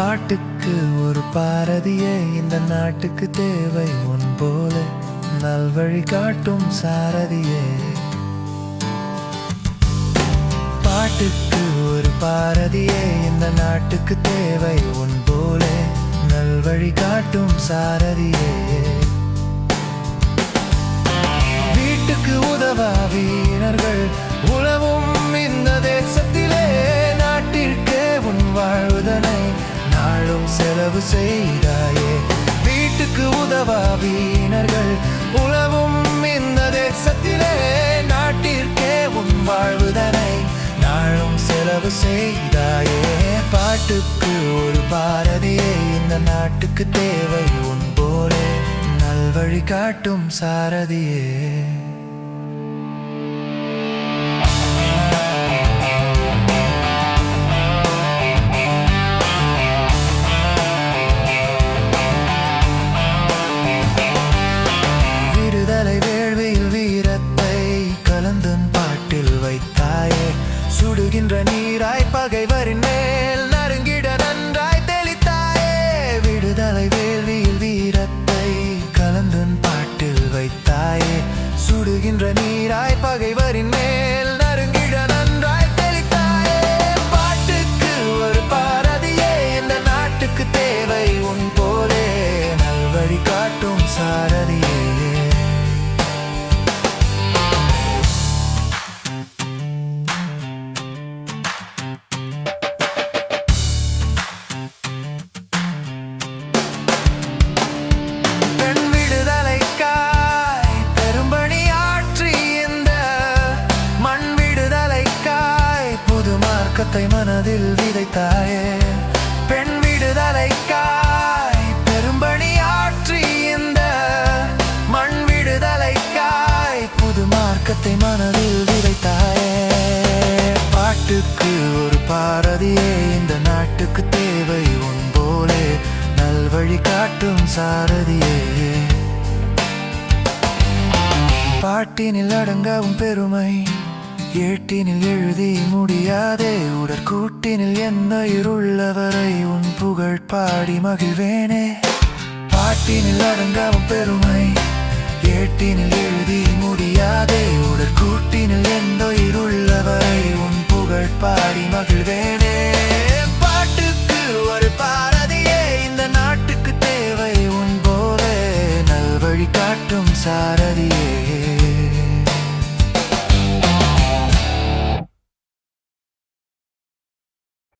பாட்டுக்கு ஒரு பாரதியே இந்த நாட்டுக்கு தேவை உன் போல நல்வழி காட்டும் சாரதியே. பாட்டுக்கு ஒரு பாரதியே இந்த நாட்டுக்கு தேவை உன் போல நல்வழி காட்டும் சாரதியே. வீட்டுக்கு உதவா வீரர்கள் உழவும் இந்த செலவு செய்தாயே. வீட்டுக்கு உதவா வீணர்கள் உழவும் இந்த தேசத்திலே. நாட்டிற்கே உன் வாழ்வுதனை நாளும் செலவு செய்தாயே. பாட்டுக்கு ஒரு பாரதியே இந்த நாட்டுக்கு தேவை உன் போலே. நல்வழி காட்டும் சாரதியே. புது மனதில் விதைத்தாயே. பெண் விடுதலைக்காய் பெரும்பணி ஆற்றி இந்த மண் விடுதலைக்காய் புது மார்க்கத்தை மனதில் விதைத்தாயே. பாட்டுக்கு ஒரு பாரதியே இந்த நாட்டுக்கு தேவை உன் போலே. நல்வழி காட்டும் சாரதியே. பாட்டினில் அடங்கவும் பெருமை. ஏட்டினில் எழுதி முடியாதே உடற்கூட்டினில் என்ன இருள்ளவரை உன் புகழ் பாடி மகிழ்வேனே? பாட்டினில் அடங்காம பெருமை ஏட்டினில் எழுதி முடியாதே உடற்கூட்டினில் எந்த இருள்ளவரை உன் புகழ் பாடி மகிழ்வேனே? பாட்டுக்கு ஒரு பாரதியே இந்த நாட்டுக்கு தேவை உன் போல நல்வழி காட்டும் சார